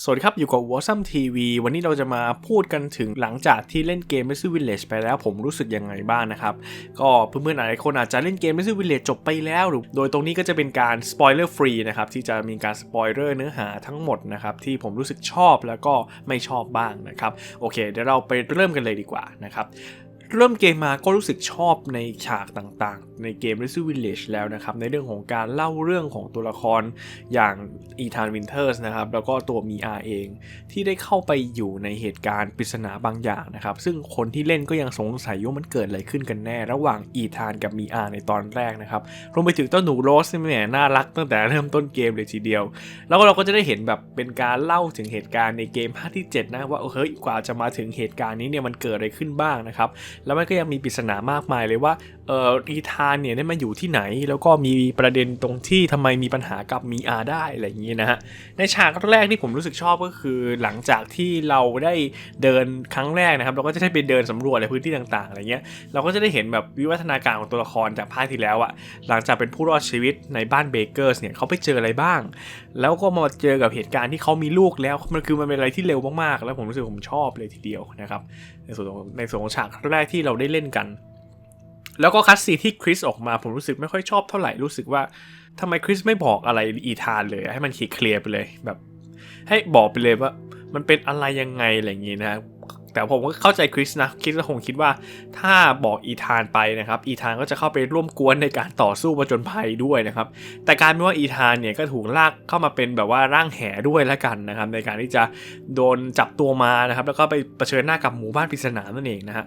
สวัสดีครับ อยู่กับ w a r s o m TV วันนี้เราจะมาพูดกันถึงหลังจากที่เล่นเกม Messi Village ไปแล้วผมรู้สึกยังไงบ้างนะครับ ก็เพื่อนๆหลายคนอาจจะเล่นเกม Messi Village จบไปแล้วหรือโดยตรงนี้ก็จะเป็นการ spoiler free นะครับ ที่จะมีการ spoiler เนื้อหาทั้งหมดนะครับ ที่ผมรู้สึกชอบแล้วก็ไม่ชอบบ้างนะครับ โอเค เดี๋ยวเราไปเริ่มกันเลยดีกว่านะครับ เริ่มเกมมาก็รู้สึกชอบในฉากต่างๆ ในเกม r e s i Village แล้วนะครับ ในเรื่องของการเล่าเรื่องของตัวละครอย่างอีธานวินเทอร์สนะครับ แล้วก็ตัวมีอาเอง ที่ได้เข้าไปอยู่ในเหตุการณ์ปริศนาบางอย่างนะครับ ซึ่งคนที่เล่นก็ยังสงสัยว่ามันเกิดอะไรขึ้นกันแน่ ระหว่างอีธานกับมีอาในตอนแรกนะครับรวมไปถึงเจ้าหนูโรสนี่แหมน่ารักตั้งแต่เริ่มต้นเกมเลยทีเดียว แล้วก็เราก็จะได้เห็นแบบเป็นการเล่าถึงเหตุการณ์ในเกมภาคที่7นะว่าเฮ้ยกว่าจะมาถึงเหตุการณ์นี้เนี่ยมันเกิดอะไรขึ้นบ้างนะครับแล้วมันก็ยังมีปริศนามากมายเลยว่าเอออีธานเนี่ยได้มาอยู่ที่ไหน แล้วก็มีประเด็นตรงที่ทำไมมีปัญหากับมีอาได้อะไรอย่างนี้นะฮะในฉากแรกที่ผมรู้สึกชอบก็คือ หลังจากที่เราได้เดินครั้งแรกนะครับ เราก็จะได้ไปเดินสำรวจในพื้นที่ต่างๆอะไรเงี้ยเราก็จะได้เห็นแบบวิวัฒนาการของตัวละครจากภาคที่แล้วอะหลังจากเป็นผู้รอดชีวิตในบ้านเบเกอร์สเนี่ยเขาไปเจออะไรบ้าง แล้วก็มาเจอกับเหตุการณ์ที่เขามีลูกแล้วมันคือมันเป็นอะไรที่เร็วมากๆ แล้วผมรู้สึกผมชอบเลยทีเดียวนะครับในส่วนของในส่วนของฉากแรกที่เราได้เล่นกัน แล้วก็คัสซีที่คริสออกมาผมรู้สึกไม่ค่อยชอบเท่าไหร่รู้สึกว่าทำไมคริสไม่บอกอะไรอีธานเลยให้มันเคลียร์ไปเลยแบบ ให้บอกไปเลยว่า มันเป็นอะไรยังไงอะไรอย่างงี้นะแต่ผมก็เข้าใจคริสนะคริสก็คงคิดว่า ถ้าบอกอีธานไปนะครับ อีธานก็จะเข้าไปร่วมกวนในการต่อสู้ประจนภัยด้วยนะครับ แต่การเป็นว่าอีธานเนี่ยก็ถูกลากเข้ามาเป็นแบบว่าร่างแห่ด้วยแล้วกันนะครับ ในการที่จะโดนจับตัวมานะครับ แล้วก็ไปเผชิญหน้ากับหมู่บ้านปริศนานั่นเองนะฮะ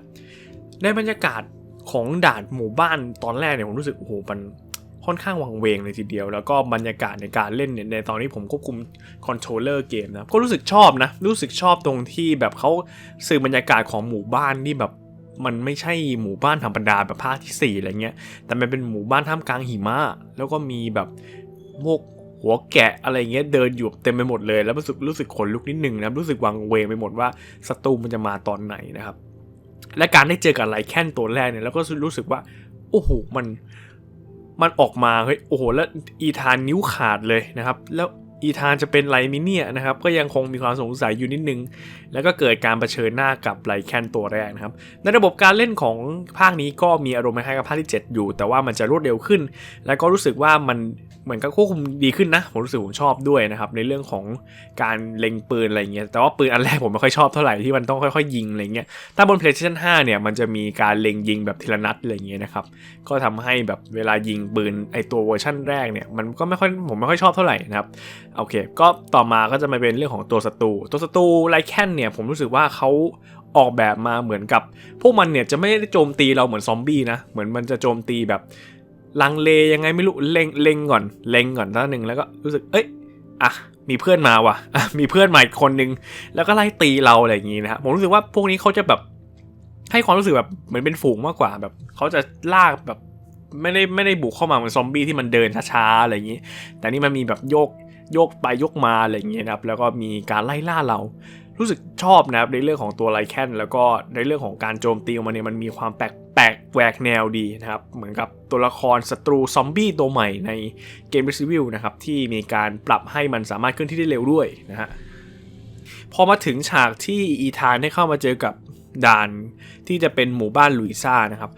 ในบรรยากาศ ของด่านหมู่บ้านตอนแรกเนี่ยผมรู้สึกโอ้โหมันค่อนข้างวังเวงเลยทีเดียว แล้วก็บรรยากาศในการเล่นเนี่ยในตอนนี้ผมควบคุมคอนโทรลเลอร์เกมนะก็รู้สึกชอบนะ รู้สึกชอบตรงที่แบบเขาสื่อบรรยากาศของหมู่บ้านที่แบบมันไม่ใช่หมู่บ้านธรรมดาแบบภาคที่4อะไรเงี้ย แต่มันเป็นหมู่บ้านท่ามกลางหิมะแล้วก็มีแบบพวกหัวแกะอะไรเงี้ยเดินอยู่เต็มไปหมดเลย แล้วรู้สึกรู้สึกขนลุกนิดนึงนะรู้สึกวังเวงไปหมดว่าศัตรูมันจะมาตอนไหนนะครับ และการได้เจอกับไลแคนตัวแรกเนี่ยแล้วก็รู้สึกว่า โอ้โหมันมันออกมาเฮ้ยโอ้โหแล้วอีธานนิ้วขาดเลยนะครับ แล้ว อีธานจะเป็นไรมิเนียนะครับ ก็ยังคงมีความสงสัยอยู่นิดนึง แล้วก็เกิดการรเผชิญหน้ากับไลแคนตัวแรกนะครับ ในระบบการเล่นของภาคนี้ก็มีอารมณ์คล้ายกับภาคที่ 7 อยู่ แต่ว่ามันจะรวดเร็วขึ้น แล้วก็รู้สึกว่ามันเหมือนกับควบคุมดีขึ้นนะ ผมรู้สึกผมชอบด้วยนะครับ ในเรื่องของการเล็งปืนอะไรเงี้ย แต่ว่าปืนอันแรกผมไม่ค่อยชอบเท่าไหร่ที่มันต้องค่อยๆ ยิงอะไรเงี้ย ถ้าบน PlayStation 5 เนี่ย มันจะมีการเล็งยิงแบบทีละนัดอะไรเงี้ยนะครับ ก็ทำให้แบบเวลายิงปืนไอตัวเวอร์ชั่นแรกเนี่ย มันก็ไม่ค่อยผมไม่ค่อยชอบเท่าไหร่นะครับโอเค ก็ต่อมาก็จะมาเป็นเรื่องของตัวศัตรู ตัวศัตรูไลแคนเนี่ยผมรู้สึกว่าเขาออกแบบมาเหมือนกับ พวกมันเนี่ยจะไม่ได้โจมตีเราเหมือนซอมบี้นะ เหมือนมันจะโจมตีแบบลังเลยังไงไม่รู้เล็งเล็งก่อนเล็งก่อนท่าหนึ่งแล้วก็รู้สึก เอ้ยอะมีเพื่อนมาว่ะอะมีเพื่อนมาอีกคนนึง แล้วก็ไล่ตีเราอะไรอย่างงี้นะครับผมรู้สึกว่าพวกนี้เขาจะแบบให้ความรู้สึกแบบเหมือนเป็นฝูงมากกว่าแบบเขาจะลากแบบไม่ได้ไม่ได้บุกเข้ามาเหมือนซอมบี้ที่มันเดินช้าๆอะไรอย่างนี้ แต่นี่มันมีแบบโยก โยกไปยกมาอะไรอย่างเงี้ยนะครับแล้วก็มีการไล่ล่าเรา รู้สึกชอบนะครับในเรื่องของตัวไลแคนแล้วก็ในเรื่องของการโจมตีมันเนี่ยมันมีความแปลกแปลกแหวกแนวดีนะครับ เหมือนกับตัวละครศัตรูซอมบี้ตัวใหม่ในเกม Resident Evil นะครับที่มีการปรับให้มันสามารถเคลื่อนที่ได้เร็วด้วยนะฮะพอมาถึงฉากที่อีธานได้เข้ามาเจอกับด่านที่จะเป็นหมู่บ้านลุยซ่านะครับ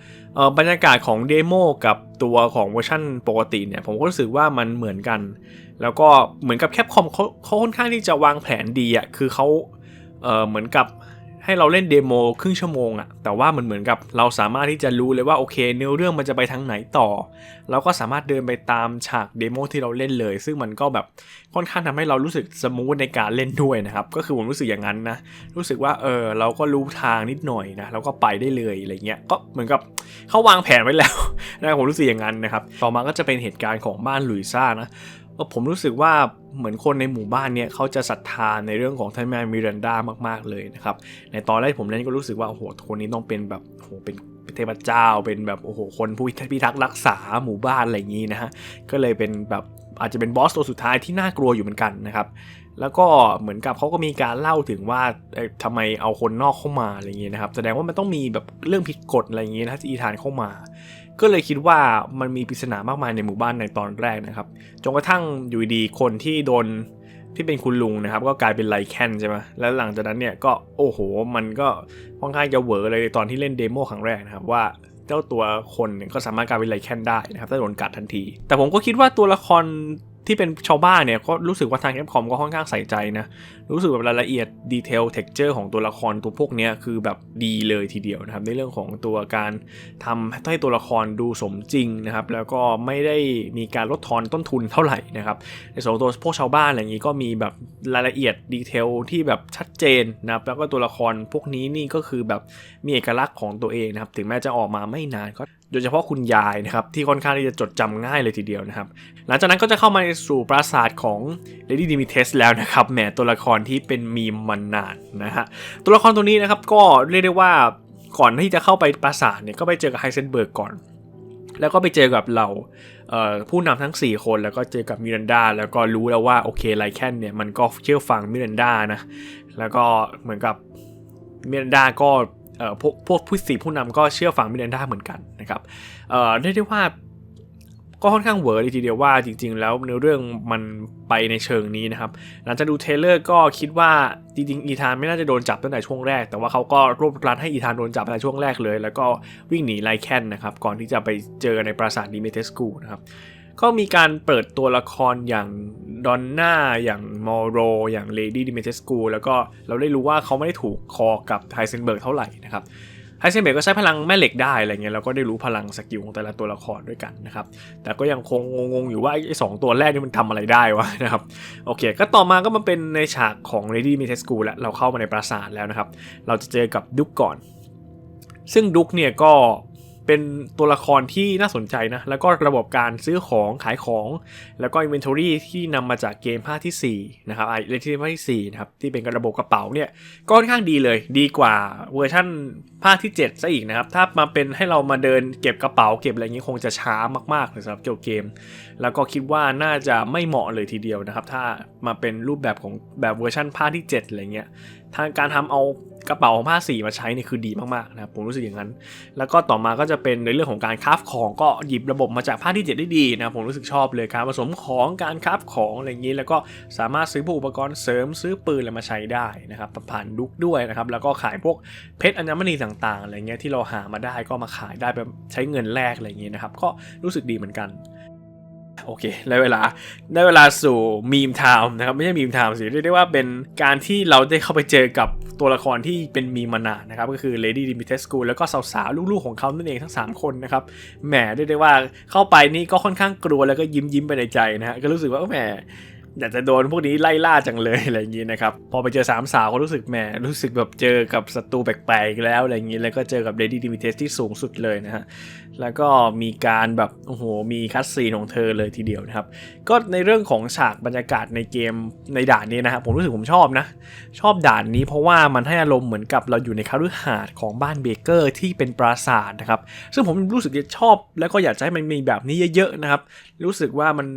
บรรยากาศของเดโมกับตัวของเวอร์ชันปกติเนี่ยผมก็รู้สึกว่ามันเหมือนกัน แล้วก็เหมือนกับแคปคอมเขาเขาค่อนข้างที่จะวางแผนดีอะ่ะคือเขาเออเหมือนกับให้เราเล่นเดโมครึ่งชั่วโมงอะแต่ว่ามันเหมือนกับเราสามารถที่จะรู้เลยว่าโอเคเนื้อเรื่องมันจะไปทางไหนต่อ เราก็สามารถเดินไปตามฉากเดโมที่เราเล่นเลย ซึ่งมันก็แบบค่อนข้างทำให้เรารู้สึกสมูทในการเล่นด้วยนะครับ ก็คือผมรู้สึกอย่างนั้นนะ รู้สึกว่าเออเราก็รู้ทางนิดหน่อยนะเราก็ไปได้เลยอะไรเงี้ยก็เหมือนกับเขาวางแผนไว้แล้วนะผมรู้สึกอย่างนั้นนะครับต่อมาก็จะเป็นเหตุการณ์ของบ้านลุยซ่านะ ผมรู้สึกว่าเหมือนคนในหมู่บ้านเนี่ยเขาจะศรัทธาในเรื่องของท่านแม่มิรันดามากๆเลยนะครับ ในตอนแรกผมเล่นก็รู้สึกว่าโอ้โหคนนี้ต้องเป็นแบบโอ้โหเป็นเทพเจ้า เป็นแบบโอ้โหคนผู้พิทักษ์รักษาหมู่บ้านอะไรอย่างนี้นะฮะก็เลยเป็นแบบอาจจะเป็นบอสตัวสุดท้ายที่น่ากลัวอยู่เหมือนกันนะครับแล้วก็เหมือนกับเขาก็มีการเล่าถึงว่าทำไมเอาคนนอกเข้ามาอะไรอย่างนี้นะครับ แสดงว่ามันต้องมีแบบเรื่องผิดกฎอะไรอย่างนี้นะที่อีธานเข้ามา ก็เลยคิดว่ามันมีปริศนามากมายในหมู่บ้านในตอนแรกนะครับ จนกระทั่งอยู่ดีคนที่โดนที่เป็นคุณลุงนะครับ ก็กลายเป็นไลแคนใช่ไหมแล้วหลังจากนั้นเนี่ยก็โอ้โห มันก็ค่อนข้างจะเหวอเลยตอนที่เล่นเดโมครั้งแรกนะครับว่าเจ้าตัวคนก็สามารถกลายเป็นไลแคนได้นะครับถ้าโดนกัดทันที แต่ผมก็คิดว่าตัวละคร ที่เป็นชาวบ้านเนี่ยก็รู้สึกว่าทางแคปคอมก็ค่อนข้างใส่ใจนะ รู้สึกแบบรายละเอียดดีเทลเท็กเจอร์ของตัวละครตัวพวกนี้คือแบบดีเลยทีเดียวนะครับ ในเรื่องของตัวการทำให้ตัวละครดูสมจริงนะครับ แล้วก็ไม่ได้มีการลดทอนต้นทุนเท่าไหร่นะครับในส่วนของตัวพวกชาวบ้านอะไรอย่างนี้ก็มีแบบรายละเอียดดีเทลที่แบบชัดเจนนะครับแล้วก็ตัวละครพวกนี้นี่ก็คือแบบมีเอกลักษณ์ของตัวเองนะครับ ถึงแม้จะออกมาไม่นานก็ โดยเฉพาะคุณยายนะครับที่ค่อนข้างที่จะจดจำง่ายเลยทีเดียวนะครับ หลังจากนั้นก็จะเข้ามาสู่ปราสาทของ Lady Dimitrescu แล้วนะครับแหมตัวละครที่เป็นมีมมานานนะฮะตัวละครตัวนี้นะครับก็เรียกได้ว่าก่อนที่จะเข้าไปปราสาทเนี่ยก็ไปเจอกับไฮเซนเบิร์กก่อน แล้วก็ไปเจอกับเราผู้นำทั้ง 4 คนแล้วก็เจอกับมิรันดาแล้วก็รู้แล้วว่าโอเคไลแคนเนี่ยมันก็เชื่อฟังมิรันดานะแล้วก็เหมือนกับมิรันดาก็ พวกพวกผู้สี่ผู้นำก็เชื่อฟังมิรันดาเหมือนกันนะครับเรียกได้ว่าก็ค่อนข้างเวอร์เลยทีเดียวว่าจริงๆ แล้วเนื้อเรื่องมันไปในเชิงนี้นะครับ หลังจากดูเทเลอร์ก็คิดว่าจริงๆ อีธานไม่น่าจะโดนจับตั้งแต่ช่วงแรก แต่ว่าเขาก็รวบรัดให้อีธานโดนจับตั้งแต่ช่วงแรกเลย แล้วก็วิ่งหนีไลแคนนะครับ ก่อนที่จะไปเจอในปราสาทดิเมเทสกูนะครับ ก็มีการเปิดตัวละครอย่างดอนน่าอย่างมอโรอย่างเลดี้ดิเมเทสกูแล้วก็เราได้รู้ว่าเขาไม่ได้ถูกคอกับไฮเซนเบิร์กเท่าไหร่นะครับไฮเซนเบิร์กก็ใช้พลังแม่เหล็กได้อะไรเงี้ยเราก็ได้รู้พลังสกิลของแต่ละตัวละครด้วยกันนะครับ แต่ก็ยังคงงงๆอยู่ว่าไอ้สองตัวแรกนี่มันทำอะไรได้วะนะครับโอเค ก็ต่อมาก็มาเป็นในฉากของ Lady m i t e s c u แล้วเราเข้ามาในปราสาทแล้วนะครับ เราจะเจอกับดุกก่อน ซึ่งดุกเนี่ยก็ เป็นตัวละครที่น่าสนใจนะ แล้วก็ระบบการซื้อของขายของ แล้วก็ inventory ที่นำมาจากเกมภาคที่4นะครับไอเลที่ภาคที่4นะครับที่เป็นระบบกระเป๋าเนี่ยก็ค่อนข้างดีเลยดีกว่าเวอร์ชั่นภาคที่7ซะอีกนะครับ ถ้ามาเป็นให้เรามาเดินเก็บกระเป๋าเก็บอะไรเงี้คงจะช้ามากๆเลยสำหรับเกี่ยวเกม แล้วก็คิดว่าน่าจะไม่เหมาะเลยทีเดียวนะครับ ถ้ามาเป็นรูปแบบของแบบเวอร์ชันภาคที่ 7 อะไรเงี้ยทางการทำเอากระเป๋าของผ้าสีมาใช้นี่คือดีมากๆนะครับผมรู้สึกอย่างนั้น แล้วก็ต่อมาก็จะเป็นในเรื่องของการคราฟของก็หยิบระบบมาจากภาที่7ได้ดีนะผมรู้สึกชอบเลยการผสมของการคราฟของอะไรอย่างนี้ แล้วก็สามารถซื้ออุปกรณ์เสริมซื้อปืนอะไรมาใช้ได้นะครับผ่านดุกด้วยนะครับแล้วก็ขายพวกเพชรอัญมณีต่างๆอะไรเงี้ยที่เราหามาได้ก็มาขายได้แบบใช้เงินแลกอะไรอย่างนี้นะครับก็รู้สึกดีเหมือนกัน โอเคได้เวลาได้เวลาสู่มีมไทม์นะครับไม่ใช่มีมไทม์สิเรียกได้ว่าเป็นการที่เราได้เข้าไปเจอกับตัวละครที่เป็นมีมานานนะครับก็คือ Lady Dimitrescu แล้วก็สาวๆลูกๆของเขานั่นเองทั้ง 3 คนนะครับแหมเรียกได้ว่าเข้าไปนี่ก็ค่อนข้างกลัวแล้วก็ยิ้มยิ้มไปในใจนะฮะก็รู้สึกว่าแหมอยากจะโดนพวกนี้ไล่ล่าจังเลยอะไรอย่างนี้นะครับพอไปเจอสามสาวก็รู้สึกแหมรู้สึกแบบเจอกับศัตรูแปลกๆแล้วอะไรอย่างนี้แล้วก็เจอกับ Lady Dimitrescu ที่สูงสุดเลยนะฮะ แล้วก็มีการแบบโอ้โหมีคัสซีนของเธอเลยทีเดียวนะครับ ก็ในเรื่องของฉากบรรยากาศในเกมในด่านนี้นะครับผมรู้สึกผมชอบนะ ชอบด่านนี้เพราะว่ามันให้อารมณ์เหมือนกับเราอยู่ในคารุหาดของบ้านเบเกอร์ที่เป็นปราสาทนะครับ ซึ่งผมรู้สึกชอบ แล้วก็อยากให้มันมีแบบนี้เยอะๆนะครับ รู้สึกว่ามัน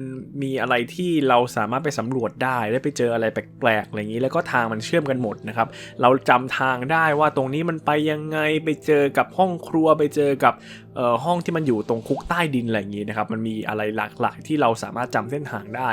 มีอะไรที่เราสามารถไปสำรวจได้ได้ไปเจออะไรแปลกๆอะไรอย่างนี้ แล้วก็ทางมันเชื่อมกันหมดนะครับเราจำทางได้ว่าตรงนี้มันไปยังไงไปเจอกับห้องครัวไปเจอกับห้องที่มันอยู่ตรงคุกใต้ดินอะไรอย่างนี้นะครับมันมีอะไรหลากหลายที่เราสามารถจำเส้นทางได้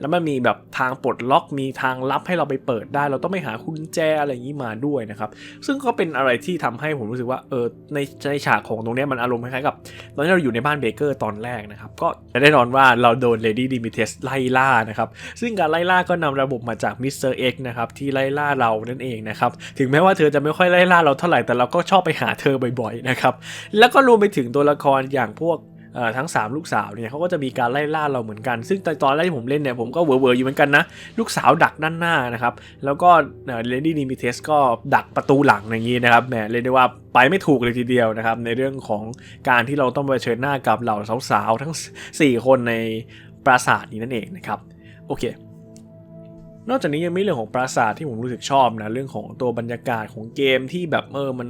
แล้วมันมีแบบทางปลดล็อกมีทางลับให้เราไปเปิดได้ เราต้องไปหากุญแจอะไรอย่างนี้มาด้วยนะครับซึ่งก็เป็นอะไรที่ทำให้ผมรู้สึกว่าเออในในฉากของตรงนี้มันอารมณ์คล้ายๆกับตอนที่เราอยู่ในบ้านเบเกอร์ตอนแรกนะครับก็แน่นอนว่าเราโดนเลดี้ดิมิเทสไล่ล่านะครับซึ่งการไล่ล่าก็นำระบบมาจากมิสเตอร์เอ็กนะครับที่ไล่ล่าเรานั่นเองนะครับถึงแม้ว่าเธอจะไม่ค่อยไล่ล่าเราเท่าไหร่แต่เราก็ชอบไปหาเธอบ่อยๆนะครับแล้วก็รวมไปถึงตัวละครอย่างพวกทั้ง 3 ลูกสาวเนี่ยเขาก็จะมีการไล่ล่าเราเหมือนกัน ซึ่งตอนแรกที่ผมเล่นเนี่ยผมก็เวอร์ๆอยู่เหมือนกันนะ ลูกสาวดักด้านหน้านะครับ แล้วก็เลดี้นิมิเทสก็ดักประตูหลังอย่างนี้นะครับแหมเรียกได้ว่าไปไม่ถูกเลยทีเดียวนะครับ ในเรื่องของการที่เราต้องไปเชิญหน้ากับเหล่าสาวๆทั้ง 4 คนในปราสาทนี้นั่นเองนะครับ โอเค นอกจากนี้ยังมีเรื่องของปราสาทที่ผมรู้สึกชอบนะเรื่องของตัวบรรยากาศของเกมที่แบบเออมัน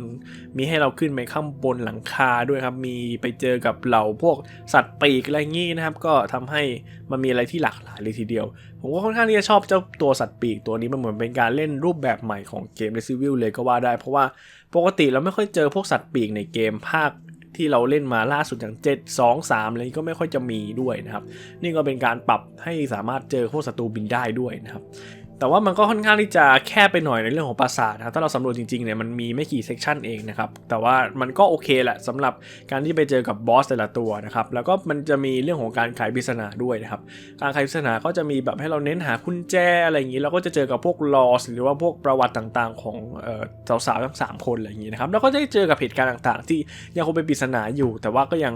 มีให้เราขึ้นไปข้างบนหลังคาด้วยครับ มีไปเจอกับเหล่าพวกสัตว์ปีกอะไรงี้นะครับ ก็ทำให้มันมีอะไรที่หลากหลายเลยทีเดียว ผมก็ค่อนข้างที่จะชอบเจ้าตัวสัตว์ปีกตัวนี้มันเหมือนเป็นการเล่นรูปแบบใหม่ของเกม Resident Evil เลยก็ว่าได้ เพราะว่าปกติเราไม่ค่อยเจอพวกสัตว์ปีกในเกมภาค ที่เราเล่นมาล่าสุดอย่าง 7 2 3อะไรก็ไม่ค่อยจะมีด้วยนะครับ นี่ก็เป็นการปรับให้สามารถเจอพวกศัตรูบินได้ด้วยนะครับ แต่ว่ามันก็ค่อนข้างที่จะแคบไปหน่อยในเรื่องของปราสาทนะครับถ้าเราสำรวจจริงๆเนี่ยมันมีไม่กี่เซกชันเองนะครับ แต่ว่ามันก็โอเคแหละสำหรับการที่ไปเจอกับบอสแต่ละตัวนะครับ แล้วก็มันจะมีเรื่องของการไขปริศนาด้วยนะครับ การไขปริศนาก็จะมีแบบให้เราเน้นหากุญแจอะไรอย่างนี้แล้วก็จะเจอกับพวกลอสหรือว่าพวกประวัติต่างๆ ของเออสาวๆทั้งสามคนอะไรอย่างนี้นะครับ แล้วก็ได้เจอกับเหตุการณ์ต่างๆ ที่ยังคงเป็นปริศนาอยู่ แต่ว่าก็ยัง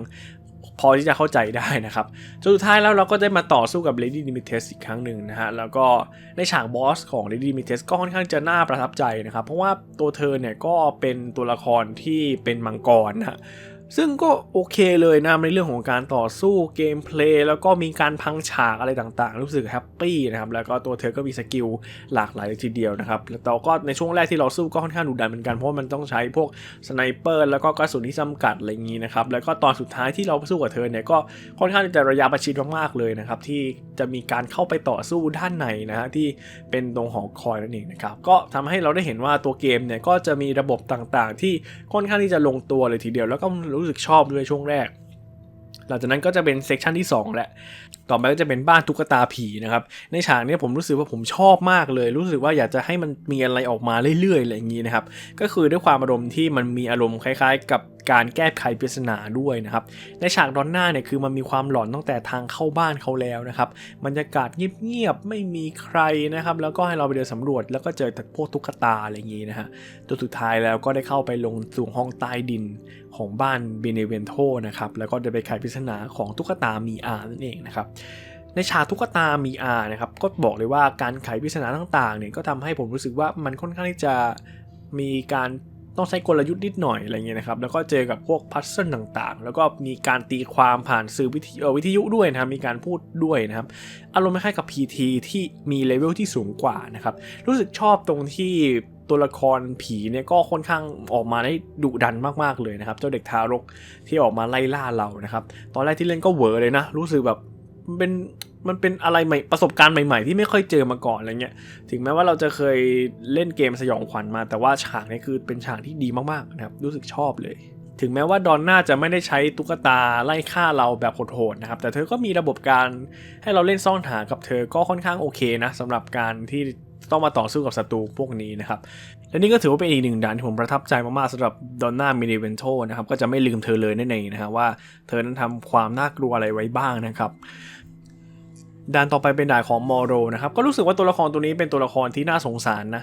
พอที่จะเข้าใจได้นะครับจนสุดท้ายแล้วเราก็ได้มาต่อสู้กับ Lady Dimitrescu อีกครั้งหนึ่งนะฮะ แล้วก็ในฉากบอสของ Lady Dimitrescu ก็ค่อนข้างจะน่าประทับใจนะครับ เพราะว่าตัวเธอเนี่ยก็เป็นตัวละครที่เป็นมังกรนะฮะ ซึ่งก็โอเคเลยนะในเรื่องของการต่อสู้เกมเพลย์แล้วก็มีการพังฉากอะไรต่างๆ รู้สึกแฮปปี้นะครับแล้วก็ตัวเธอก็มีสกิลหลากหลายเลยทีเดียวนะครับแล้วก็ในช่วงแรกที่เราสู้ก็ค่อนข้างดุดันเหมือนกันเพราะมันต้องใช้พวกสไนเปอร์แล้วก็กระสุนที่จำกัดอะไรอย่างนี้นะครับแล้วก็ตอนสุดท้ายที่เราสู้กับเธอเนี่ยก็ค่อนข้างจะระยะประชิดมากๆเลยนะครับที่จะมีการเข้าไปต่อสู้ด้านในนะฮะที่เป็นตรงหอคอยนั่นเองนะครับก็ทำให้เราได้เห็นว่าตัวเกมเนี่ยก็จะมีระบบต่างๆ ที่ค่อนข้างที่จะลงตัวเลยทีเดียวแล้วก็รูู้้สึกชอบด้วยช่วงแรก หลังจากนั้นก็จะเป็นเซกชันที่ 2 แหละ ต่อไปก็จะเป็นบ้านตุ๊กตาผีนะครับ ในฉากนี้ผมรู้สึกว่าผมชอบมากเลย รู้สึกว่าอยากจะให้มันมีอะไรออกมาเรื่อยๆอะไรอย่างนี้นะครับ ก็คือด้วยความอารมณ์ที่มันมีอารมณ์คล้าย ๆ กับ การแก้ไขปริศนาด้วยนะครับ ในฉากดอนหน้าเนี่ยคือมันมีความหลอนตั้งแต่ทางเข้าบ้านเขาแล้วนะครับบรรยากาศเงียบๆไม่มีใครนะครับ แล้วก็ให้เราไปเดินสำรวจ แล้วก็เจอแต่พวกตุ๊กตาอะไรอย่างนี้นะฮะจนสุดท้ายแล้วก็ได้เข้าไปลงสู่ห้องใต้ดินของบ้านเบเนเวนโตนะครับแล้วก็ได้ไปไขปริศนาของตุ๊กตามีอานั่นเองนะครับในฉากตุ๊กตามีอานะครับก็บอกเลยว่าการไขปริศนาต่างๆเนี่ยก็ทำให้ผมรู้สึกว่ามันค่อนข้างที่จะมีการ ต้องใช้กลยุทธ์นิดหน่อยอะไรเงี้ยนะครับ แล้วก็เจอกับพวกพัซเซิลต่างๆ แล้วก็มีการตีความผ่านสื่อวิทยุวิทยุด้วยนะครับ มีการพูดด้วยนะครับ อารมณ์คล้ายกับ PT ที่มีเลเวลที่สูงกว่านะครับ รู้สึกชอบตรงที่ตัวละครผีเนี่ยก็ค่อนข้างออกมาได้ดุดันมากๆเลยนะครับ เจ้าเด็กทารกที่ออกมาไล่ล่าเรานะครับ ตอนแรกที่เล่นก็เวอร์เลยนะ รู้สึกแบบเป็น มันเป็นอะไรใหม่ประสบการณ์ใหม่ๆ ที่ไม่ค่อยเจอมาก่อนอะไรเงี้ยถึงแม้ว่าเราจะเคยเล่นเกมสยองขวัญมา แต่ว่าฉากนี้คือเป็นฉากที่ดีมากๆนะครับรู้สึกชอบเลย ถึงแม้ว่าดอนน่าจะไม่ได้ใช้ตุ๊กตาไล่ฆ่าเราแบบโหดๆนะครับแต่เธอก็มีระบบการให้เราเล่นซ่อนหากับเธอก็ค่อนข้างโอเคนะสำหรับการที่ต้องมาต่อสู้กับศัตรูพวกนี้นะครับ และนี่ก็ถือว่าเป็นอีกหนึ่งด่านที่ผมประทับใจมากๆสำหรับดอนน่ามินิเวนโตนะครับ ก็จะไม่ลืมเธอเลยนั่นเองนะฮะว่าเธอนั้นทำความน่ากลัวอะไรไว้บ้างนะครับ ด่านต่อไปเป็นด่านของมอโรนะครับก็รู้สึกว่าตัวละครตัวนี้เป็นตัวละครที่น่าสงสารนะ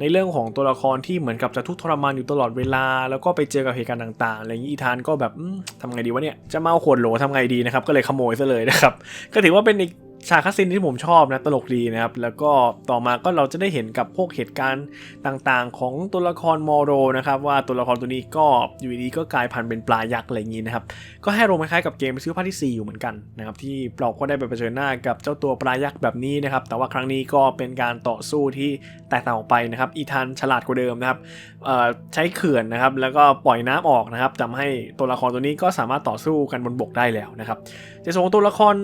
ในเรื่องของตัวละครที่เหมือนกับจะทุกข์ทรมานอยู่ตลอดเวลา แล้วก็ไปเจอกับเหตุการณ์ต่างๆอะไรอย่างนี้อีธานก็แบบอืมทำไงดีวะเนี่ยจะมาเอาขวดโหลทำไงดีนะครับก็เลยขโมยซะเลยนะครับก็ถือว่าเป็นอีก ฉากคัสซินที่ผมชอบนะตลกดีนะครับ แล้วก็ต่อมาก็เราจะได้เห็นกับพวกเหตุการณ์ต่างๆ ของตัวละครมอโรนะครับ ว่าตัวละครตัวนี้ก็อยู่ดีๆก็กลายพันธุ์เป็นปลายักษ์อะไรอย่างนี้นะครับ ก็ให้รมคล้ายๆกับเกมชื่อภาคที่ 4 อยู่เหมือนกันนะครับ ที่เราก็ได้ไปเผชิญหน้ากับเจ้าตัวปลายักษ์แบบนี้นะครับ แต่ว่าครั้งนี้ก็เป็นการต่อสู้ที่แตกต่างออกไปนะครับ อีธานฉลาดกว่าเดิมนะครับใช้เขื่อนนะครับ แล้วก็ปล่อยน้ำออกนะครับทำให้ตัวละครตัวนี้ก็สามารถต่อสู้กันบนบกได้แล้วนะครับในส่วนของตัวละคร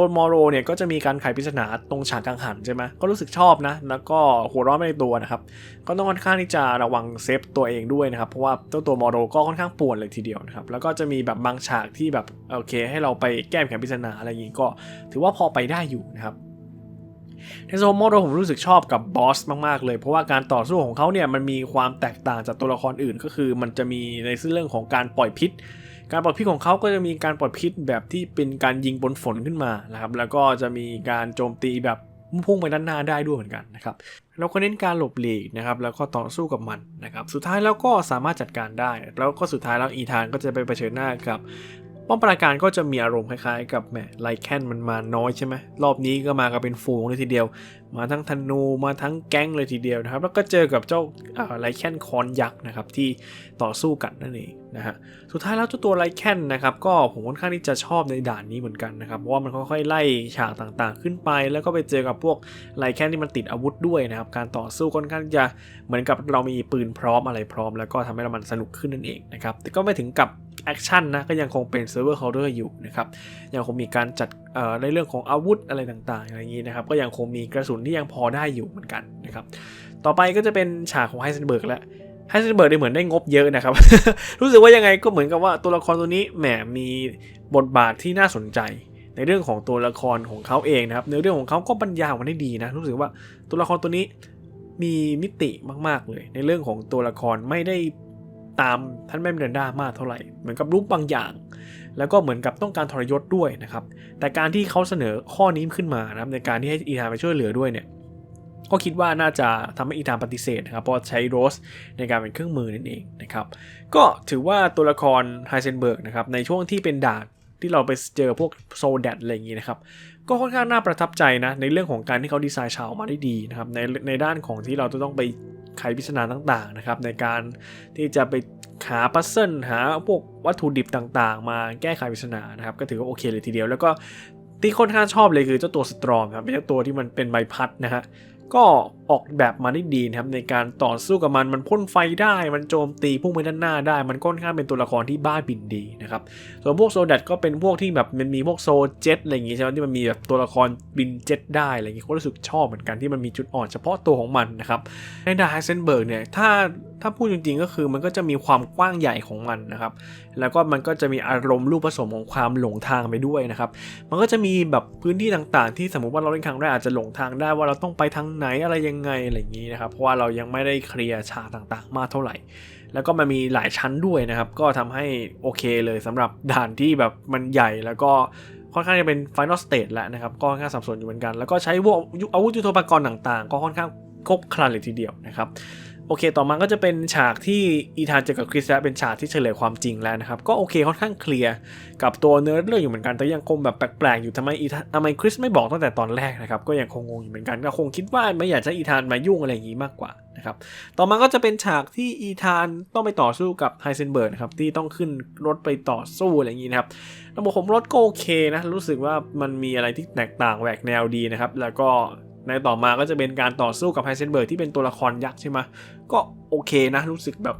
ตัวมอโรเนี่ยก็จะมีการไขปริศนาตรงฉากกังหันใช่ไหมก็รู้สึกชอบนะ แล้วก็หัวร้อนไปในตัวนะครับ ก็ต้องค่อนข้างที่จะระวังเซฟตัวเองด้วยนะครับ เพราะว่าเจ้าตัวมอโรก็ค่อนข้างป่วนเลยทีเดียวนะครับ แล้วก็จะมีแบบบางฉากที่แบบโอเค ให้เราไปแก้ไขปริศนาอะไรอย่างนี้ก็ ถือว่าพอไปได้อยู่นะครับในโซนมอโรผมรู้สึกชอบกับบอสมาก ๆ เลย เพราะว่าการต่อสู้ของเขาเนี่ยมันมีความแตกต่างจากตัวละครอื่น ก็คือมันจะมีในเรื่องของการปล่อยพิษ การปล่อยพิษของเขาก็จะมีการปล่อยพิษแบบที่เป็นการยิงบนฝนขึ้นมานะครับแล้วก็จะมีการโจมตีแบบพุ่งไปด้านหน้าได้ด้วยเหมือนกันนะครับเราก็เน้นการหลบหลีกนะครับแล้วก็ต่อสู้กับมันนะครับสุดท้ายแล้วก็สามารถจัดการได้ แล้วก็สุดท้ายแล้วอีธานก็จะไปเผชิญหน้ากับป้อมปราการก็จะมีอารมณ์คล้ายๆ กับแหมไลแคนมันมาน้อยใช่ไหมรอบนี้ก็มากันเป็นฝูงเลยทีเดียว มาทั้งธนูมาทั้งแก๊งเลยทีเดียวนะครับ แล้วก็เจอกับเจ้าไลแคนคอนยักษ์นะครับที่ต่อสู้กันนั่นเองนะฮะสุดท้ายแล้วเจ้าตัวไลแคนนะครับก็ผมค่อนข้างที่จะชอบในด่านนี้เหมือนกันนะครับเพราะว่ามันค่อยๆไล่ฉากต่างๆ ขึ้นไป แล้วก็ไปเจอกับพวกไลแคนที่มันติดอาวุธด้วยนะครับการต่อสู้ค่อนข้างจะเหมือนกับเรามีปืนพร้อมอะไรพร้อม แล้วก็ทำให้เรามันสนุกขึ้นนั่นเองนะครับแต่ก็ไม่ถึงกับแอคชั่นนะก็ยังคงเป็นเซิร์ฟเวอร์เคาน์เตอร์อยู่นะครับยังคงมีการจัดในเรื่องของอาวุธอะไรต่างๆอะไรอย่างนี้นะครับก็ยังคงมีกระสุนที่ยังพอได้อยู่เหมือนกันนะครับ ต่อไปก็จะเป็นฉากของไฮเซนเบิร์กแล้วไฮเซนเบิร์กเนี่ยเหมือนได้งบเยอะนะครับ รู้สึกว่ายังไงก็เหมือนกับว่าตัวละครตัวนี้แหมมีบทบาทที่น่าสนใจ ในเรื่องของตัวละครของเขาเองนะครับในเรื่องของเขาก็บรรยายออกมาได้ดีนะรู้สึกว่าตัวละครตัวนี้มีมิติมาก ๆ เลย ในเรื่องของตัวละครไม่ได้ตามท่านแม่มิเรนด้ามากเท่าไหร่ เหมือนกับรูปบางอย่าง แล้วก็เหมือนกับต้องการทรยศด้วยนะครับ แต่การที่เขาเสนอข้อนี้ขึ้นมานะครับในการที่ให้อีธานไปช่วยเหลือด้วยเนี่ยก็คิดว่าน่าจะทำให้อีธานปฏิเสธนะครับเพราะใช้โรสในการเป็นเครื่องมือนั่นเองนะครับก็ถือว่าตัวละครไฮเซนเบิร์กนะครับในช่วงที่เป็นดาร์กที่เราไปเจอพวกโซแดดอะไรอย่างนี้นะครับ ก็ค่อนข้างน่าประทับใจนะ ในเรื่องของการที่เขาดีไซน์ฉากออกมาได้ดีนะครับในในด้านของที่เราจะต้องไปไขปริศนาต่างๆนะครับในการที่จะไป หาปัซเซิลหาพวกวัตถุดิบต่างๆ มาแก้ไขปริศนานะครับ ก็ถือว่าโอเคเลยทีเดียว แล้วก็ที่ค่อนข้างชอบเลยคือเจ้าตัวสตรอมครับเป็นเจ้าตัวที่มันเป็นใบพัดนะฮะก็ออกแบบมาได้ดีนะครับในการต่อสู้กับมันมันพ่นไฟได้มันโจมตีพุ่งไปด้านหน้าได้ มันค่อนข้างเป็นตัวละครที่บ้าบินดีนะครับส่วนพวกโซดัตก็เป็นพวกที่แบบมันมีพวกโซเจ็ตอะไรอย่างงี้ใช่ไหมที่มันมีแบบตัวละครบินเจ็ตได้อะไรอย่างงี้ก็รู้สึกชอบเหมือนกันที่มันมีจุดอ่อนเฉพาะตัวของมันนะครับในดาไฮเซนเบิร์กเนี่ยถ้า ถ้าพูดจริงๆก็คือมันก็จะมีความกว้างใหญ่ของมันนะครับ แล้วก็มันก็จะมีอารมณ์รูปผสมของความหลงทางไปด้วยนะครับ มันก็จะมีแบบพื้นที่ต่างๆ ที่สมมติว่าเราเล่นครั้งแรกอาจจะหลงทางได้ว่าเราต้องไปทางไหนอะไรยังไงอะไรอย่างนี้นะครับ เพราะว่าเรายังไม่ได้เคลียร์ฉากต่างๆ มากเท่าไหร่ แล้วก็มันมีหลายชั้นด้วยนะครับ ก็ทำให้โอเคเลยสำหรับด่านที่แบบมันใหญ่แล้วก็ค่อนข้างจะเป็น Final Stage แล้วนะครับก็ค่อนข้างสับสนอยู่เหมือนกัน แล้วก็ใช้พวกอาวุธยุทโธปกรณ์ต่างๆ ก็ค่อนข้างครบครันเลยทีเดียวนะครับ โอเค ต่อมาก็จะเป็นฉากที่อีธานเจอกับคริสแล้วเป็นฉากที่เฉลยความจริงแล้วนะครับ ก็โอเคค่อนข้างเคลียร์กับตัวเนื้อเรื่องอยู่เหมือนกัน แต่ยังคงแบบแปลกๆอยู่ทำไมอีธานทำไมคริสไม่บอกตั้งแต่ตอนแรกนะครับ ก็ยังคงงงอยู่เหมือนกัน ก็คงคิดว่าไม่อยากจะอีธานมายุ่งอะไรอย่างนี้มากกว่านะครับ ต่อมาก็จะเป็นฉากที่อีธานต้องไปต่อสู้กับไฮเซนเบิร์กนะครับ ที่ต้องขึ้นรถไปต่อสู้อะไรอย่างนี้นะครับระบบผมรถก็โอเคนะ รู้สึกว่ามันมีอะไรที่แตกต่างแหวกแนวดีนะครับ แล้วก็ ในต่อมาก็จะเป็นการต่อสู้กับไฮเซนเบิร์กที่เป็นตัวละครยักษ์ใช่ไหมก็โอเคนะรู้สึกแบบ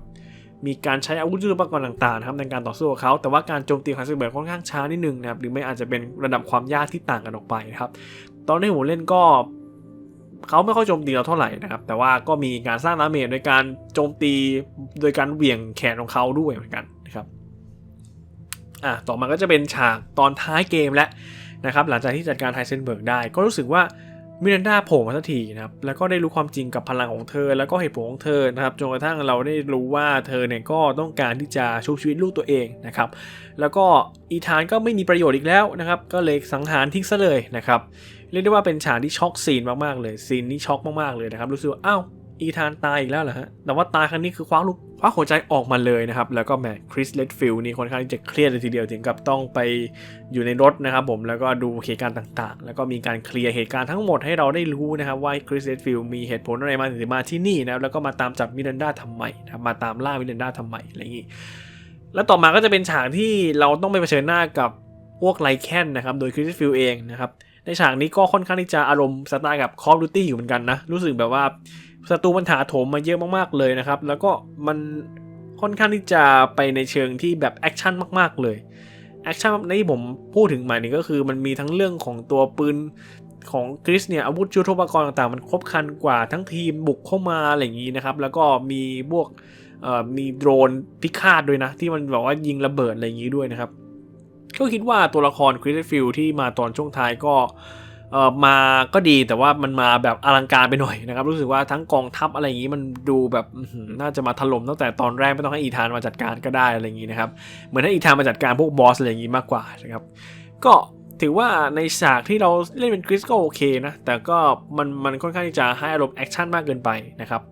มีการใช้อาวุธยุทโธปกรณ์ต่างๆนะครับในการต่อสู้กับเขา แต่ว่าการโจมตีไฮเซนเบิร์กค่อนข้างช้านิดนึงนะครับหรือไม่อาจจะเป็นระดับความยากที่ต่างกันออกไปนะครับตอนที่ผมเล่นก็เขาไม่ค่อยโจมตีเราเท่าไหร่นะครับ แต่ว่าก็มีการสร้างดาเมจโดยการโจมตีโดยการเหวี่ยงแขนของเขาด้วยเหมือนกันนะครับอะต่อมาก็จะเป็นฉากตอนท้ายเกมแล้วนะครับหลังจากที่จัดการไฮเซนเบิร์กได้ ก็รู้สึกว่า มิรันดาโผล่มาสักทีนะครับ แล้วก็ได้รู้ความจริงกับพลังของเธอ แล้วก็เหตุผลของเธอนะครับ จนกระทั่งเราได้รู้ว่าเธอเนี่ยก็ต้องการที่จะชุบชีวิตลูกตัวเองนะครับ แล้วก็อีธานก็ไม่มีประโยชน์อีกแล้วนะครับ ก็เลยสังหารทิ้งซะเลยนะครับ เรียกได้ว่าเป็นฉากที่ช็อกซีนมากๆเลย ซีนนี้ช็อกมากๆเลยนะครับ รู้สึกว่าอ้าว อีธานตายอีกแล้วเหรอฮะ แต่ว่าตายครั้งนี้คือคว้าลูกคว้าหัวใจออกมาเลยนะครับ แล้วก็แหมคริสเลดฟิลนี่ค่อนข้างจะเครียดเลยทีเดียวถึงกับต้องไปอยู่ในรถนะครับผม แล้วก็ดูเหตุการณ์ต่างๆ แล้วก็มีการเคลียร์เหตุการณ์ทั้งหมดให้เราได้รู้นะครับว่าคริสเลดฟิลมีเหตุผลอะไรมาถึงมาที่นี่นะแล้วก็มาตามจับมิรันดาทำไมนะมาตามล่ามิรันดาทำไมอะไรอย่างนี้ แล้วต่อมาก็จะเป็นฉากที่เราต้องไปเผชิญหน้ากับพวกไลแคนนะครับ โดยคริสเลตฟิลเองนะครับ ในฉากนี้ก็ค่อนข้างที่จะอารมณ์สไตล์กับคอ l ดูตี้อยู่เหมือนกันนะ รู้สึกแบบว่า ศัตรูมันถาโถมมาเยอะมากๆเลยนะครับ แล้วก็มันค่อนข้างที่จะไปในเชิงที่แบบแอคชั่นมากๆเลยแอคชั่นในที่ผมพูดถึงหมายนี้ก็คือมันมีทั้งเรื่องของตัวปืนของคริสเนี่ยอาวุธยุทโธปกรณ์ต่างๆ มันครบครันกว่าทั้งทีมบุกเข้ามาอะไรอย่างนี้นะครับ แล้วก็มีพวกมีโดรนพิฆาตด้วยนะ ที่มันบอกว่ายิงระเบิดอะไรอย่างนี้ด้วยนะครับ ก็คิดว่าตัวละครคริสฟิลที่มาตอนช่วงท้ายก็ เออมาก็ดีแต่ว่ามันมาแบบอลังการไปหน่อยนะครับ รู้สึกว่าทั้งกองทัพอะไรอย่างนี้มันดูแบบน่าจะมาถล่มตั้งแต่ตอนแรกไม่ต้องให้อีธานมาจัดการก็ได้อะไรอย่างนี้นะครับ เหมือนให้อีธานมาจัดการพวกบอสอะไรอย่างนี้มากกว่านะครับ ก็ถือว่าในฉากที่เราเล่นเป็นคริสก็โอเคนะ แต่ก็มันมันค่อนข้างที่จะให้อารมณ์แอคชั่นมากเกินไปนะครับ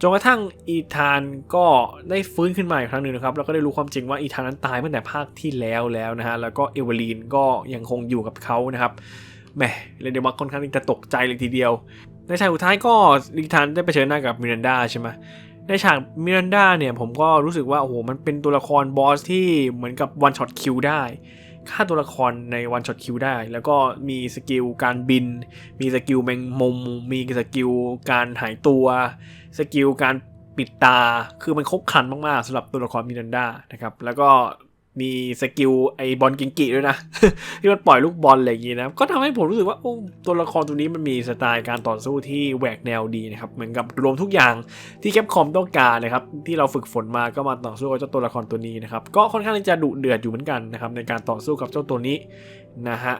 จนกระทั่งอีธานก็ได้ฟื้นขึ้นมาอีกครั้งหนึ่งนะครับแล้วก็ได้รู้ความจริงว่าอีธานนั้นตายตั้งแต่ภาคที่แล้วแล้วนะฮะแล้วก็เอเวอรีนก็ยังคงอยู่กับเขานะครับ แหมเรียกได้ว่าค่อนข้างจะตกใจเลยทีเดียว ในฉากสุดท้ายก็ลิทานได้ไปเชิญหน้ากับมิรันดาใช่ไหมในฉากมิรันดาเนี่ยผมก็รู้สึกว่าโอ้โหมันเป็นตัวละครบอสที่เหมือนกับวันช็อตคิวได้ฆ่าตัวละครในวันช็อตคิวได้ แล้วก็มีสกิลการบิน มีสกิลแมงมุม มีสกิลการหายตัว สกิลการปิดตา คือมันครบครันมาก ๆสำหรับตัวละครมิรันดานะครับ แล้วก็ มีสกิลไอบอลกิงกิด้วยนะ ที่มันปล่อยลูกบอลอะไรอย่างงี้นะ ก็ทำให้ผมรู้สึกว่าโอ้ตัวละครตัวนี้มันมีสไตล์การต่อสู้ที่แหวกแนวดีนะครับ เหมือนกับรวมทุกอย่างที่แคปคอมต้องการนะครับ ที่เราฝึกฝนมาก็มาต่อสู้กับเจ้าตัวละครตัวนี้นะครับ ก็ค่อนข้างที่จะดุเดือดอยู่เหมือนกันนะครับในการต่อสู้กับเจ้าตัวนี้นะฮะ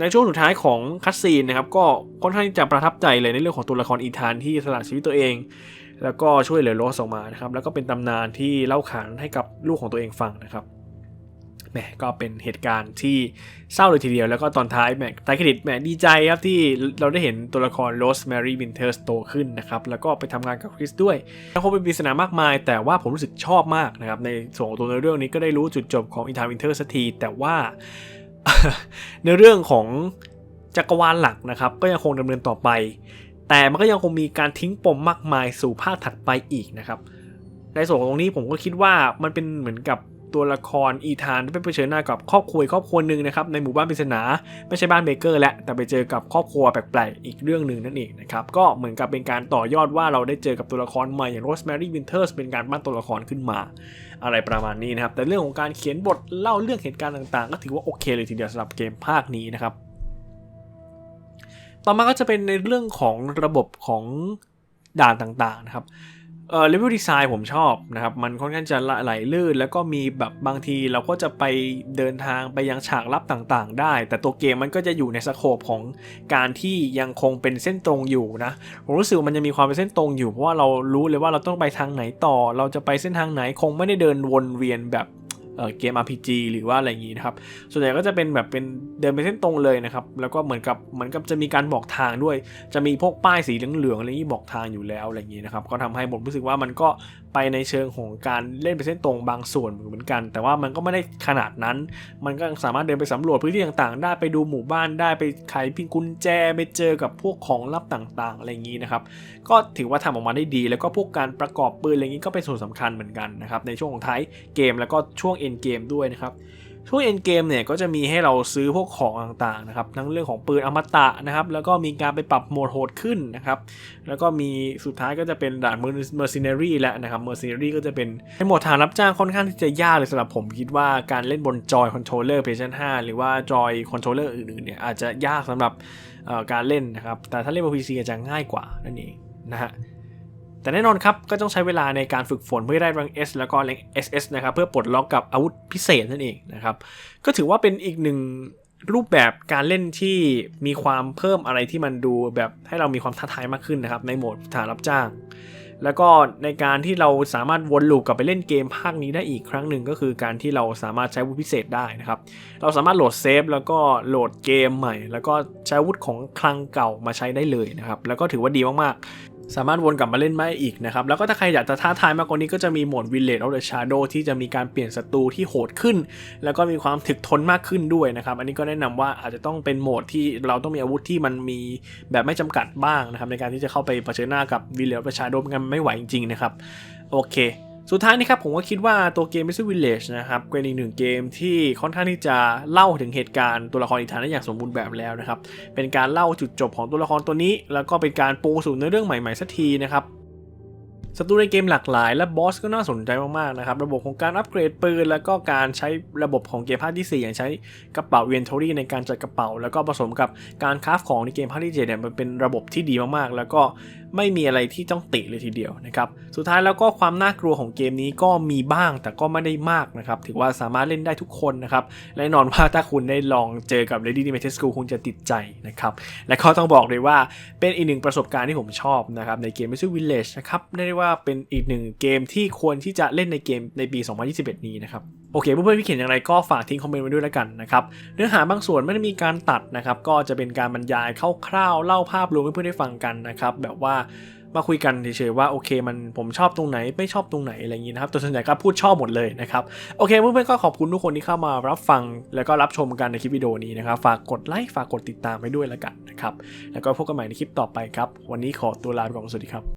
ในช่วงสุดท้ายของคัตซีนนะครับก็ค่อนข้างจะประทับใจเลยในเรื่องของตัวละครอีธานที่สละชีวิตตัวเองแล้วก็ช่วยเหลือโรสออกมานะครับ แล้วก็เป็นตำนานที่เล่าขานให้กับลูกของตัวเองฟังนะครับแหมก็เป็นเหตุการณ์ที่เศร้าเลยทีเดียว แล้วก็ตอนท้ายแหมท้ายเครดิตแหมดีใจครับที่เราได้เห็นตัวละครโรสแมรี่วินเทอร์สโตขึ้นนะครับ แล้วก็ไปทำงานกับคริสด้วยแล้วคงเป็นปริศนามากมาย แต่ว่าผมรู้สึกชอบมากนะครับ ในส่วนของตัวในเรื่องนี้ก็ได้รู้จุดจบของอีธานวินเทอร์สักที แต่ว่าในเรื่องของจักรวาลหลักนะครับ ก็ยังคงดำเนินต่อไป แต่มันก็ยังคงมีการทิ้งปมมากมายสู่ภาคถัดไปอีกนะครับ ในส่วนของตรงนี้ผมก็คิดว่ามันเป็นเหมือนกับตัวละครอีธานที่ไปเผชิญหน้ากับครอบครัวครอบครัวหนึ่งนะครับในหมู่บ้านปริศนาไม่ใช่บ้านเบเกอร์และแต่ไปเจอกับครอบครัวแปลกๆอีกเรื่องหนึ่งนั่นเองนะครับก็เหมือนกับเป็นการต่อยอดว่าเราได้เจอกับตัวละครใหม่อย่างโรสแมรี่วินเทอร์สเป็นการปั้นตัวละครขึ้นมา อะไรประมาณนี้นะครับแต่เรื่องของการเขียนบทเล่าเรื่องเหตุการณ์ต่างๆ ก็ถือว่าโอเคเลยทีเดียวสำหรับเกมภาคนี้นะครับ ต่อมาก็จะเป็นในเรื่องของระบบของด่านต่างๆนะครับเอ่อเลเวลดีไซน์ผมชอบนะครับ มันค่อนข้างจะไหลลื่น แล้วก็มีแบบบางทีเราก็จะไปเดินทางไปยังฉากลับต่างๆ ได้ แต่ตัวเกมมันก็จะอยู่ในสโคปของการที่ยังคงเป็นเส้นตรงอยู่นะผมรู้สึกมันจะมีความเป็นเส้นตรงอยู่เพราะว่าเรารู้เลยว่าเราต้องไปทางไหนต่อ เราจะไปเส้นทางไหนคงไม่ได้เดินวนเวียนแบบ เอ่อเกม RPG หรือว่าอะไรอย่างนี้นะครับ ส่วนใหญ่ก็จะเป็นแบบเป็นเดินไปเส้นตรงเลยนะครับ แล้วก็เหมือนกับเหมือนกับจะมีการบอกทางด้วย จะมีพวกป้ายสีเหลืองๆอะไรนี้บอกทางอยู่แล้วอะไรอย่างนี้นะครับ ก็ทำให้ผมรู้สึกว่ามันก็ ไปในเชิงของการเล่นไปเส้นตรงบางส่วนเหมือนกัน แต่ว่ามันก็ไม่ได้ขนาดนั้น มันก็สามารถเดินไปสำรวจพื้นที่ต่างๆ ได้ไปดูหมู่บ้านได้ไปไขพินกุญแจไปเจอกับพวกของลับต่างๆอะไรอย่างนี้นะครับก็ถือว่าทำออกมาได้ดี แล้วก็พวกการประกอบปืนอะไรอย่างนี้ก็เป็นส่วนสำคัญเหมือนกันนะครับในช่วงของท้ายเกมแล้วก็ช่วงเอ็นเกมด้วยนะครับ ช่วงเอ็นเกมเนี่ยก็จะมีให้เราซื้อพวกของต่างๆนะครับทั้งเรื่องของปืนอมตะนะครับแล้วก็มีการไปปรับโหมดโหดขึ้นนะครับแล้วก็มีสุดท้ายก็จะเป็นด่านเมอร์ซิเนอรี่แล้วนะครับเมอร์ซิเนอรี่ก็จะเป็นในโหมดฐานรับจ้างค่อนข้างที่จะยากเลยสำหรับผมคิดว่าการเล่นบนจอยคอนโทรลเลอร์ PlayStation 5หรือว่าจอยคอนโทรลเลอร์อื่นๆเนี่ยอาจจะยากสำหรับการเล่นนะครับแต่ถ้าเล่นบน PC อาจจะง่ายกว่านั่นเองนะฮะ แต่แน่นอนครับ ก็ต้องใช้เวลาในการฝึกฝนเพื่อได้รัง S แล้วก็แรง SS นะครับเพื่อปลดล็อกกับอาวุธพิเศษนั่นเองนะครับ ก็ถือว่าเป็นอีกหนึ่งรูปแบบการเล่นที่มีความเพิ่มอะไรที่มันดูแบบให้เรามีความท้าทายมากขึ้นนะครับในโหมดฐานรับจ้าง แล้วก็ในการที่เราสามารถวนลูปกลับไปเล่นเกมภาคนี้ได้อีกครั้งหนึ่งก็คือการที่เราสามารถใช้วุธพิเศษได้นะครับ เราสามารถโหลดเซฟแล้วก็โหลดเกมใหม่ แล้วก็ใช้วุธของคลังเก่ามาใช้ได้เลยนะครับ แล้วก็ถือว่าดีมาก สามารถวนกลับมาเล่นได้อีกนะครับ แล้วก็ถ้าใครอยากจะท้าทายมากกว่านี้ก็จะมีโหมด Village of the Shadow ที่จะมีการเปลี่ยนศัตรูที่โหดขึ้น แล้วก็มีความถึกทนมากขึ้นด้วยนะครับ อันนี้ก็แนะนำว่าอาจจะต้องเป็นโหมดที่เราต้องมีอาวุธที่มันมีแบบไม่จำกัดบ้างนะครับในการที่จะเข้าไปเผชิญหน้ากับ Village of the Shadow งั้นไม่ไหวจริงๆนะครับ โอเค สุดท้ายนี่ครับผมก็คิดว่าตัวเกม Mystery Village นะครับเป็นอีกหนึ่งเกมที่ค่อนข้างที่จะเล่าถึงเหตุการณ์ตัวละครอีกทานได้อย่างสมบูรณ์แบบแล้วนะครับเป็นการเล่าจุดจบของตัวละครตัวนี้ แล้วก็เป็นการปูสู่ในเรื่องใหม่ๆสักทีนะครับ ศัตรูในเกมหลากหลายและบอสก็น่าสนใจมากๆนะครับ ระบบของการอัปเกรดปืน แล้วก็การใช้ระบบของเกมภาคที่ 4 อย่างใช้กระเป๋าเวนทอรี่ในการจัดกระเป๋า แล้วก็ผสมกับการคราฟของในเกมภาคที่7เนี่ยมันเป็นระบบที่ดีมากๆ แล้วก็ไม่มีอะไรที่ต้องติเลยทีเดียวนะครับ สุดท้ายแล้วก็ความน่ากลัวของเกมนี้ก็มีบ้าง แต่ก็ไม่ได้มากนะครับ ถือว่าสามารถเล่นได้ทุกคนนะครับและน่นอนว่าถ้าคุณได้ลองเจอกับ Lady d i m e t e School คุณจะติดใจนะครับ และก็ต้องบอกเลยว่าเป็นอีกหนึ่งประสบการณ์ที่ผมชอบนะครับในเกม Mystery Village นะครับเรียกได้ว่า่าเป็นอีกหนึ่งเกมที่ควรที่จะเล่นในเกมในปี 2021 นี้นะครับโอเคเพื่อนๆที่เขียนอย่างไรก็ฝากทิ้งคอมเมนต์ไว้ด้วยแล้วกันนะครับเนื้อหาบางส่วนไม่ได้มีการตัดนะครับก็จะเป็นการบรรยายคร่าวๆเล่าภาพรวมให้เพื่อนได้ฟังกันนะครับแบบว่ามาคุยกันเฉยๆว่าโอเคมันผมชอบตรงไหนไม่ชอบตรงไหนอะไรอย่างนี้นะครับตัวส่วนใหญ่ก็พูดชอบหมดเลยนะครับโอเคเพื่อนๆก็ขอบคุณทุกคนที่เข้ามารับฟังแล้วก็รับชมกันในคลิปวิดีโอนี้นะครับฝากกดไลค์ฝากกดติดตามไปด้วยแล้วกันนะครับแล้วก็พบกันใหม่ในคลิปต่อไปครับ วันนี้ขอตัวลาไปก่อนสวัสดีครับ